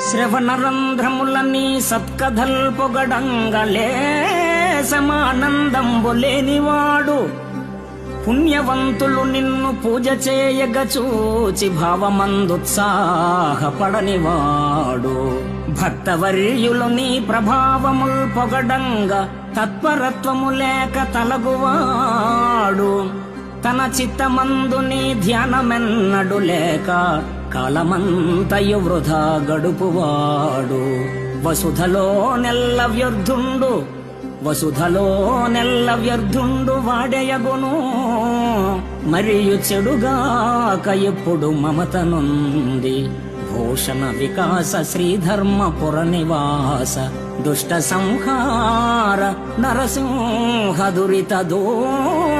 శ్రవణరంధ్రములని సత్కథల్ పొగడంగలే సమానందంబు లేనివాడు పుణ్యవంతులు నిన్ను పూజ చేయగ చూచి భావమందుత్సాహపడనివాడు. భక్తవర్యులు నీ ప్రభావముల్ పొగడంగ తత్పరత్వము లేక తలగువాడు. తన చిత్తమందు నీ ధ్యానమెన్నడు లేక కాలమంతయు వృధా గడుపువాడు. వసుధలో నెల్ల వ్యర్థుండు వసుధలో నెల్ల వ్యర్థుండు వాడెయగును. మరియు చెడుగాక ఎప్పుడు మమతనుంది. భూషణ వికాస శ్రీధర్మపుర నివాస దుష్ట సంహార నరసింహ దురిత దూర